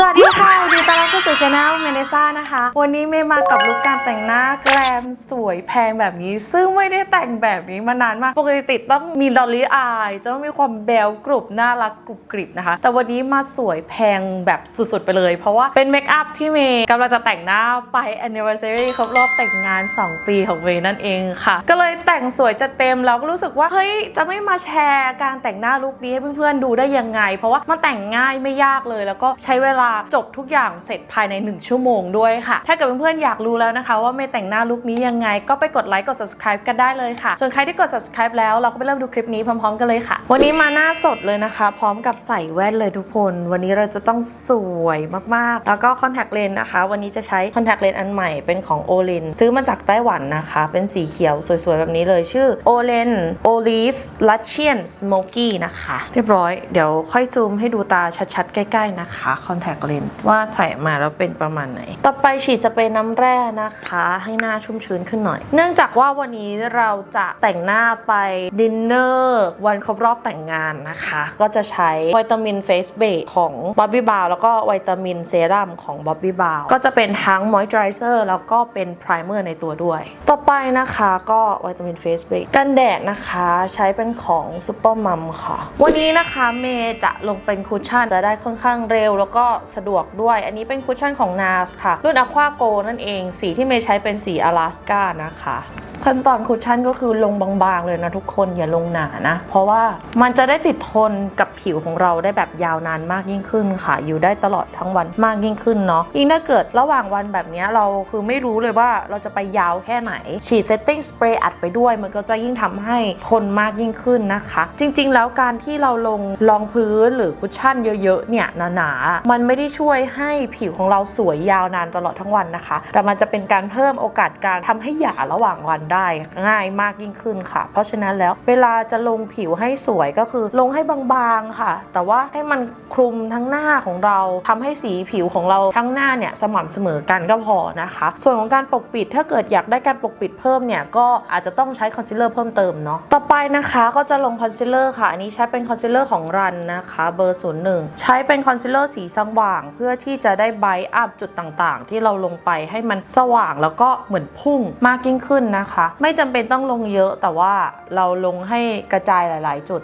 สวัสดีค่ะยินดีต้อนรับเข้าสู่ช anel เมเนซ่านะคะ วันนี้เมย์มากับลุคการแต่งหน้าแกรมสวยแพงแบบนี้ ซึ่งไม่ได้แต่งแบบนี้มานานมาก ปกติต้องมีดอลลี่อายจะต้องมีความแบลกรุบน่ารักกรุบกริบนะคะ แต่วันนี้มาสวยแพงแบบสุดๆไปเลย เพราะว่าเป็นเมคอัพที่เมย์กำลังจะแต่งหน้าไป anniversary ครบรอบแต่งงาน 2 ปีของเมย์นั่นเองค่ะ ก็เลยแต่งสวยจัดเต็มแล้วก็รู้สึกว่าเฮ้ยจะไม่มาแชร์การแต่งหน้าลุคนี้ให้เพื่อนๆดูได้ยังไง เพราะว่ามันแต่งง่ายไม่ยากเลยแล้วก็ใช้เวลาจบทุกอย่างเสร็จภายใน 1 ชั่วโมงด้วยค่ะ ถ้าเกิดเพื่อนๆอยากรู้แล้วนะคะ ว่าเมย์แต่งหน้าลุคนี้ยังไง ก็ไปกดไลค์กด subscribe กันได้เลยค่ะ ส่วนใครที่กด subscribe แล้วเราก็ไปเริ่มดูคลิปนี้พร้อมๆ กันเลยค่ะ วันนี้มาหน้าสดเลยนะคะ พร้อมกับใส่แว่นเลยทุกคน วันนี้เราจะต้องสวยมากๆ แล้วก็คอนแทคเลนส์นะคะ วันนี้จะใช้คอนแทคเลนส์อันใหม่เป็นของโอเลนซื้อมาจากไต้หวันนะคะ เป็นสีเขียวสวยๆแบบนี้เลยชื่อโอเลนโอลิฟลัชเชียนสโมกี้นะคะ เรียบร้อย เดี๋ยวค่อยซูมให้ดูตาชัดๆ ใกล้ๆนะคะคอนแทคเลนว่าใส่มาแล้วเป็นประมาณไหน ต่อไปฉีดสเปรย์น้ำแร่นะคะ ให้หน้าชุ่มชื้นขึ้นหน่อย เนื่องจากว่าวันนี้เราจะแต่งหน้าไปดินเนอร์วันครบรอบแต่งงานนะคะ ก็จะใช้วิตามินเฟสเบสของ b อบบี้บาวแล้วก็วิตามินเซรั่มของ b อบบี้บาวก็จะเป็นทั้งมอยส์เจอไรเซอร์แล้วก็เป็นไพรเมอร์ในตัวด้วย ต่อไปนะคะก็วิตามินเฟสเบสกันแดดนะคะใช้เป็นของซูเปอร์มัมค่ะ วันนี้นะคะเมย์จะลงเป็นคุชชั่นจะได้ค่อนข้างเร็วแล้วก็สะดวกด้วย อันนี้เป็นคุชชั่นของ NARS ค่ะ รุ่น Aqua Go นั่นเอง สีที่เมย์ใช้เป็นสี Alaska นะคะขั้นตอนคุชชั่นก็คือลงบางๆเลยนะทุกคนอย่าลงหนานะ เพราะว่ามันจะได้ติดทนกับผิวของเราได้แบบยาวนานมากยิ่งขึ้นค่ะ อยู่ได้ตลอดทั้งวันมากยิ่งขึ้นเนาะยิ่งถ้าเกิดระหว่างวันแบบเนี้ยเราคือไม่รู้เลยว่าเราจะไปยาวแค่ไหน ฉีดเซตติ้งสเปรย์อัดไปด้วย มันก็จะยิ่งทำให้ทนมากยิ่งขึ้นนะคะ จริง ๆ แล้วการที่เราลงรองพื้นหรือคุชชั่นเยอะๆเนี่ยหนาๆมันไม่ได้ช่วยให้ผิวของเราสวยยาวนานตลอดทั้งวันนะคะ แต่มันจะเป็นการเพิ่มโอกาสการทำให้หยาระหว่างวันได้ง่ายมากยิ่งขึ้นค่ะ เพราะฉะนั้นแล้วเวลาจะลงผิวให้สวยก็คือลงให้บางๆค่ะ แต่ว่าให้มันคลุมทั้งหน้าของเราทำให้สีผิวของเราทั้งหน้าเนี่ยสม่ำเสมอกันก็พอนะคะ ส่วนของการปกปิดถ้าเกิดอยากได้การปกปิดเพิ่มเนี่ยก็อาจจะต้องใช้คอนซีลเลอร์เพิ่มเติมเนาะต่อไปนะคะก็จะลงคอนซีลเลอร์ค่ะอันนี้ใช้เป็นคอนซีลเลอร์ของรันนะคะเบอร์ศูนย์หนึ่งใช้เป็นคอนซีลเลอร์สีสว่างเพื่อที่จะได้ไบอัพจุดต่างๆ ที่เราลงไปให้มันสว่างแล้วก็เหมือนพุ่งมากยิ่งขึ้นนะคะ ไม่จำเป็นต้องลงเยอะแต่ว่าเราลงให้กระจายหลาย ๆ จุด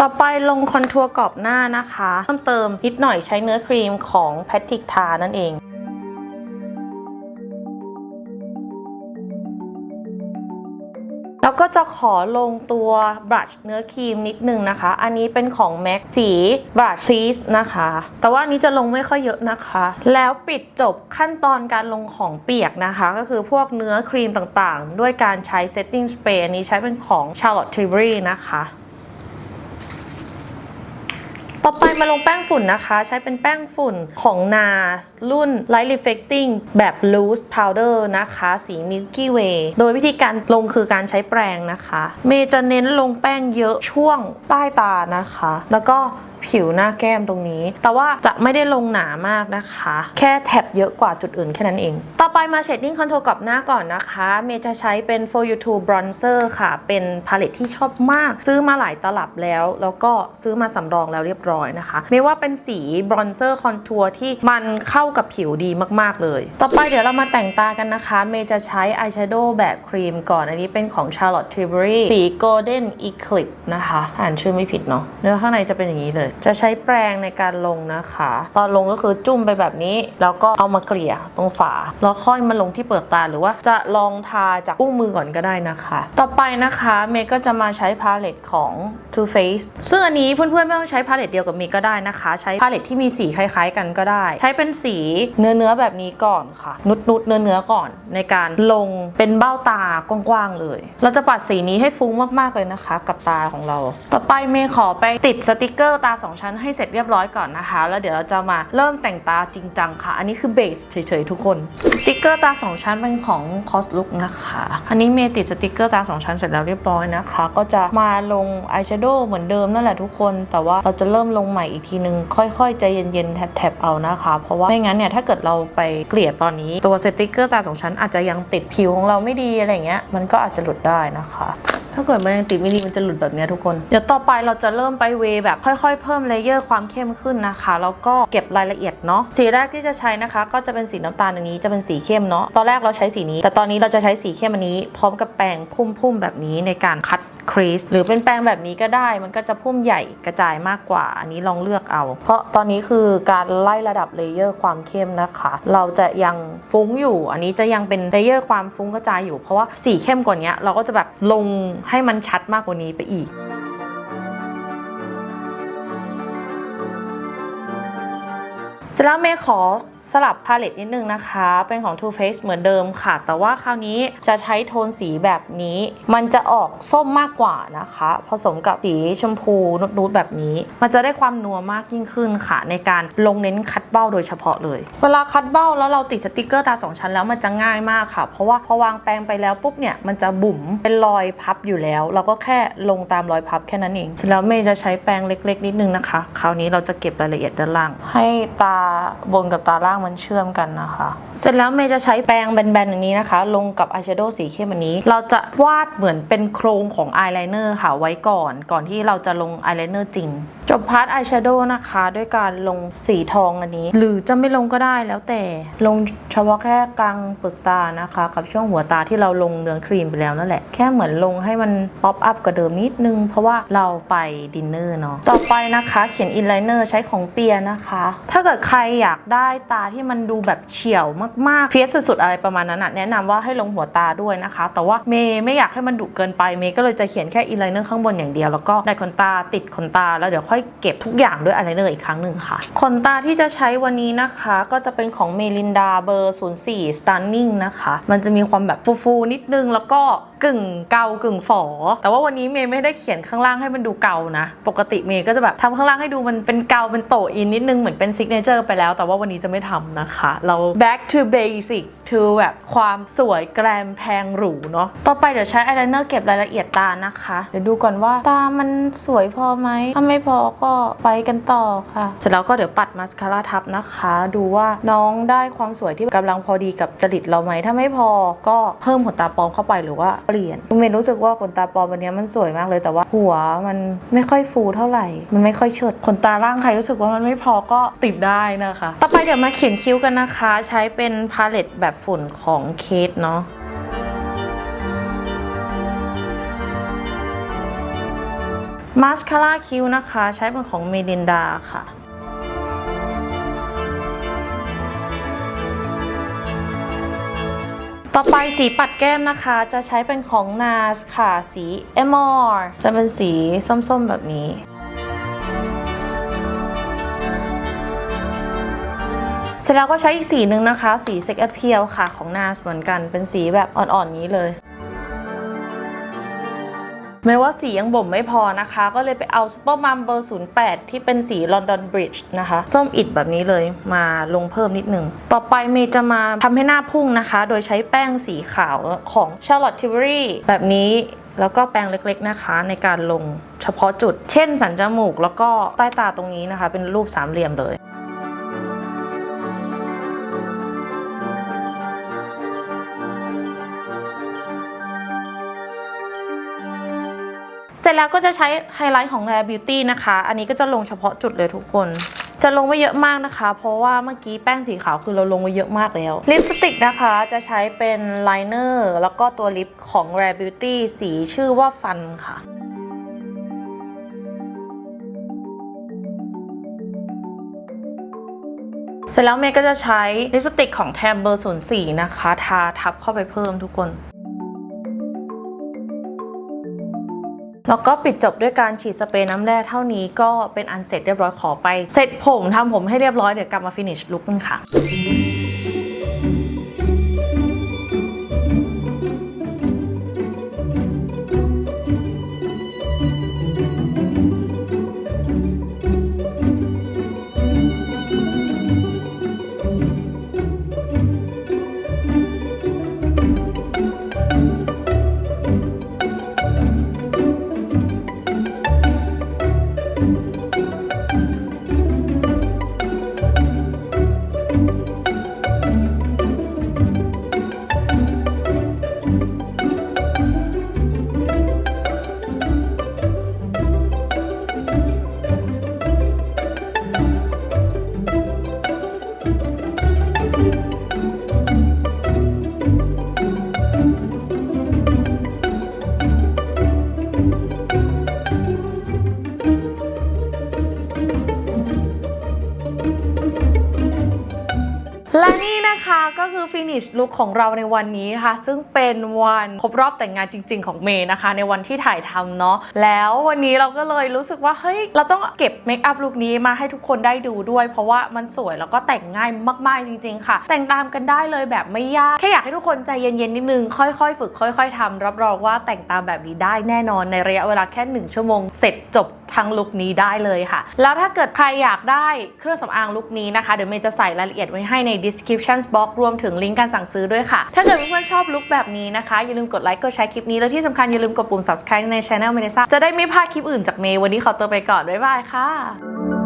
ต่อไปลงคอนทัวร์กรอบหน้านะคะเพิ่มเติมนิดหน่อยใช้เนื้อครีมของแพทติกทานั่นเอง จะขอลงตัวบรัชเนื้อครีมนิดนึงนะคะ อันนี้เป็นของ MAC สีบรัชซีสนะคะ แต่ว่าอันนี้จะลงไม่ค่อยเยอะนะคะ แล้วปิดจบขั้นตอนการลงของเปียกนะคะ ก็คือพวกเนื้อครีมต่างๆ ด้วยการใช้ setting spray อันนี้ใช้เป็นของ Charlotte Tilbury นะคะ ต่อไปมาลงแป้งฝุ่นนะคะ ใช้เป็นแป้งฝุ่นของนา รุ่น Light Reflecting แบบ Loose Powder นะคะ สี Milky Way โดยวิธีการลงคือการใช้แปรงนะคะ เมย์จะเน้นลงแป้งเยอะช่วงใต้ตานะคะ แล้วก็ ผิวหน้าแก้มตรงนี้ แต่ว่าจะไม่ได้ลงหนามากนะคะ แค่แท็บเยอะกว่าจุดอื่นแค่นั้นเอง ต่อไปมาเชดดิ้งคอนโทรกับหน้าก่อนนะคะ เมย์จะใช้เป็น For You To Bronzer ค่ะ เป็นพาเลตที่ชอบมาก ซื้อมาหลายตลับแล้ว แล้วก็ซื้อมาสำรองแล้วเรียบร้อยนะคะ เมย์ว่าเป็นสีบรอนเซอร์คอนทัวร์ที่มันเข้ากับผิวดีมาก ๆ เลย ต่อไปเดี๋ยวเรามาแต่งตากันนะคะ เมย์จะใช้อายแชโดว์แบบครีมก่อน อันนี้เป็นของ Charlotte Tilbury สี Golden Eclipse นะคะ อ่านชื่อไม่ผิดเนาะ เนื้อข้างในจะเป็นอย่างนี้เลยจะใช้แปรงในการลงนะคะ ตอนลงก็คือจุ่มไปแบบนี้ แล้วก็เอามาเกลี่ยตรงฝา แล้วค่อยมาลงที่เปลือกตาหรือว่าจะลองทาจากกุ้งมือก่อนก็ได้นะคะ ต่อไปนะคะเมย์ก็จะมาใช้พาเลตของ Too Faced ซึ่งอันนี้เพื่อนๆไม่ต้องใช้พาเลตเดียวกับเมย์ก็ได้นะคะ ใช้พาเลตที่มีสีคล้ายๆกันก็ได้ ใช้เป็นสีเนื้อเนื้อๆแบบนี้ก่อนค่ะ นุดนุดๆเนื้อเนื้อๆก่อนในการลงเป็นเบ้าตากว้างๆเลย เราจะปัดสีนี้ให้ฟุ้งมากๆเลยนะคะ กับตาของเรา ต่อไปเมย์ขอไปติดสติกเกอร์ตาสองชั้นให้เสร็จเรียบร้อยก่อนนะคะ แล้วเดี๋ยวเราจะมาเริ่มแต่งตาจริงจังค่ะ อันนี้คือเบสเฉยๆทุกคนสติกเกอร์ตาสองชั้นเป็นของ c o s Look นะคะ อันนี้เมย์ติดสติกเกอร์ตาสองชั้นเสร็จแล้วเรียบร้อยนะคะ ก็จะมาลงอายแชโดว์เหมือนเดิมนั่นแหละทุกคน แต่ว่าเราจะเริ่มลงใหม่อีกทีนึง ค่อยๆใจเย็นๆแถบๆเอานะคะ เพราะว่าไม่งั้นเนี่ยถ้าเกิดเราไปเกลี่ยตอนนี้ตัวสติกเกอร์ตาสองชั้นอาจจะยังติดผิวของเราไม่ดีอะไรเงี้ยมันก็อาจจะหลุดได้นะคะ ถ้าเกิดมันยังติดไม่ดีมันจะหลุดแบบนี้ทุกคน เดี๋ยวต่อไปเราจะเริ่มไปเวแบบค่อยๆ เพิ่มเลเยอร์ความเข้มขึ้นนะคะ แล้วก็เก็บรายละเอียดเนาะ สีแรกที่จะใช้นะคะ ก็จะเป็นสีน้ำตาลอันนี้จะเป็นสีเข้มเนาะ ตอนแรกเราใช้สีนี้ แต่ตอนนี้เราจะใช้สีเข้มอันนี้ พร้อมกับแปรงพุ่มๆแบบนี้ในการคัด ครีสหรือเป็นแปรงแบบนี้ก็ได้ มันก็จะพุ่มใหญ่กระจายมากกว่า อันนี้ลองเลือกเอา เพราะตอนนี้คือการไล่ระดับเลเยอร์ความเข้มนะคะ เราจะยังฟุ้งอยู่ อันนี้จะยังเป็นเลเยอร์ความฟุ้งกระจายอยู่ เพราะว่าสีเข้มกว่านี้เราก็จะแบบลงให้มันชัดมากกว่านี้ไปอีกเสร็จแล้วเมย์ขอสลับพาเลตนิดนึงนะคะ เป็นของ Too Faced เหมือนเดิมค่ะ แต่ว่าคราวนี้จะใช้โทนสีแบบนี้ มันจะออกส้มมากกว่านะคะ ผสมกับสีชมพูนูดๆแบบนี้ มันจะได้ความนัวมากยิ่งขึ้นค่ะ ในการลงเน้นคัดเบ้าโดยเฉพาะเลย เวลาคัดเบ้าแล้วเราติดสติกเกอร์ตาสองชั้นแล้วมันจะง่ายมากค่ะ เพราะว่าพอวางแปรงไปแล้วปุ๊บเนี่ย มันจะบุ๋มเป็นรอยพับอยู่แล้ว เราก็แค่ลงตามรอยพับแค่นั้นเองแล้วเมย์จะใช้แปรงเล็ก ๆ นิดนึงนะคะ คราวนี้เราจะเก็บรายละเอียดด้านล่าง ให้ตาบนกับตาล่างมันเชื่อมกันนะคะ เสร็จแล้วเมย์จะใช้แปรงแบนๆอันนี้นะคะ ลงกับอายแชโดว์สีเข้มอันนี้ เราจะวาดเหมือนเป็นโครงของอายไลเนอร์ค่ะไว้ก่อน ก่อนที่เราจะลงอายไลเนอร์จริง จบพาร์ทอายแชโดว์นะคะด้วยการลงสีทองอันนี้ หรือจะไม่ลงก็ได้แล้วแต่ลงเฉพาะแค่กลางเปลือกตานะคะ กับช่วงหัวตาที่เราลงเนื้อครีมไปแล้วนั่นแหละ แค่เหมือนลงให้มันป๊อปอัพกว่าเดิมนิดนึง เพราะว่าเราไปดินเนอร์เนาะต่อไปนะคะเขียนอินไลเนอร์ใช้ของเปียนะคะ ถ้าเกิดใครอยากได้ตาที่มันดูแบบเฉียวมากๆเฟียสสุดๆอะไรประมาณนั้นนะแนะนำว่าให้ลงหัวตาด้วยนะคะ แต่ว่าเมย์ไม่อยากให้มันดุเกินไปเมย์ก็เลยจะเขียนแค่อินไลเนอร์ข้างบนอย่างเดียวแล้วก็ได้ขนตาติดขนตาแล้วเดี๋ยวค่อยเก็บทุกอย่างด้วยอายไลเนอร์อีกครั้งหนึ่งค่ะ ขนตาที่จะใช้วันนี้นะคะ ก็จะเป็นของเมลินดาเบอร์ 04 Stunning นะคะ มันจะมีความแบบฟูๆนิดนึงแล้วก็กึ่งเกากึ่งฝอ แต่ว่าวันนี้เมย์ไม่ได้เขียนข้างล่างให้มันดูเกานะ ปกติเมย์ก็จะแบบทำข้างล่างให้ดูมันเป็นเกาเป็นโตอินนิดนึงเหมือนเป็นซิกเนเจอร์ไปแล้ว แต่ว่าวันนี้จะไม่ทำนะคะ เรา back to basic to แบบความสวยแกรมแพงหรูเนาะ ต่อไปเดี๋ยวใช้อายไลเนอร์เก็บรายละเอียดตานะคะ เดี๋ยวดูก่อนว่าตามันสวยพอไหมถ้าไม่พอก็ไปกันต่อค่ะ เสร็จแล้วก็เดี๋ยวปัดมาสคาร่าทับนะคะ ดูว่าน้องได้ความสวยที่กำลังพอดีกับจริตเราไหมถ้าไม่พอก็เพิ่มขนตาปลอมเข้าไปหรือว่าเปลี่ยนเมย์รู้สึกว่าขนตาปลอมวันนี้มันสวยมากเลยแต่ว่าหัวมันไม่ค่อยฟูเท่าไหร่ มันไม่ค่อยเชิดขนตาล่างใครรู้สึกว่ามันไม่พอก็ติดได้นะคะ ต่อไปเดี๋ยวมาเขียนคิ้วกันนะคะ ใช้เป็นพาเลตแบบฝุ่นของเคทเนาะ มาสคาร่าคิ้วนะคะ ใช้เป็นของเมลินดาค่ะต่อไปสีปัดแก้มนะคะ จะใช้เป็นของ NARS ค่ะ สี e m o r จะเป็นสีส้มๆแบบนี้ เสร็จแล้วก็ใช้อีกสีหนึ่งนะคะ สี Sex Appeal ค่ะของ NARS เหมือนกัน เป็นสีแบบอ่อนๆนี้เลย แม้ว่าสียังบ่มไม่พอนะคะ ก็เลยไปเอา Supermum เบอร์ 08 ที่เป็นสี London Bridge นะคะ ส้มอิดแบบนี้เลยมาลงเพิ่มนิดนึง ต่อไปเมย์จะมาทำให้หน้าพุ่งนะคะ โดยใช้แป้งสีขาวของ Charlotte Tilbury แบบนี้แล้วก็แปรงเล็กๆนะคะในการลงเฉพาะจุด เช่นสันจมูก แล้วก็ใต้ตาตรงนี้นะคะ เป็นรูปสามเหลี่ยมเลย ร็จแล้วก็จะใช้ไฮไลท์ของ Rare Beauty นะคะ อันนี้ก็จะลงเฉพาะจุดเลยทุกคน จะลงไม่เยอะมากนะคะ เพราะว่าเมื่อกี้แป้งสีขาวคือเราลงไว้เยอะมากแล้ว ลิปสติกนะคะจะใช้เป็นไลเนอร์แล้วก็ตัวลิปของ Rare Beauty สีชื่อว่าฟันค่ะเสร็จแล้วเมย์ก็จะใช้ลิปสติกของแทมเบอร์04นะคะ ทาทับเข้าไปเพิ่มทุกคน แล้วก็ปิดจบด้วยการฉีดสเปรย์น้ำแร่เท่านี้ก็เป็นอันเสร็จเรียบร้อยขอไป เสร็จผมทำผมให้เรียบร้อยเดี๋ยวกลับมาฟินิชลุคกันค่ะ ก็คือ finish look ของเราในวันนี้ค่ะ ซึ่งเป็นวันครบรอบแต่งงานจริง ๆ ของเมย์นะคะ ในวันที่ถ่ายทำเนาะแล้ววันนี้เราก็เลยรู้สึกว่า เฮ้ย เราต้องเก็บเมคอัพลุคนี้มาให้ทุกคนได้ดูด้วย เพราะว่ามันสวยแล้วก็แต่งง่ายมากๆจริง ๆ ค่ะ แต่งตามกันได้เลยแบบไม่ยาก แค่อยากให้ทุกคนใจเย็นๆนิดนึงค่อยๆ ฝึกค่อย ๆทำรับรองว่าแต่งตามแบบนี้ได้แน่นอนในระยะเวลาแค่หนึ่งชั่วโมง เสร็จจบ ทั้งลุคนี้ได้เลยค่ะ แล้วถ้าเกิดใครอยากได้เครื่องสำอางลุคนี้นะคะเดี๋ยวเมย์จะใส่รายละเอียดไว้ให้ใน description box รวมถึงลิงก์การสั่งซื้อด้วยค่ะ ถ้าเกิดเพื่อนๆชอบลุคแบบนี้นะคะ อย่าลืมกดไลค์กดแชร์คลิปนี้ และที่สำคัญอย่าลืมกดปุ่ม subscribe ใน channel เมเนซ่าจะได้ไม่พลาดคลิปอื่นจากเมย์วันนี้ขอตัวไปก่อนบ๊ายบายค่ะ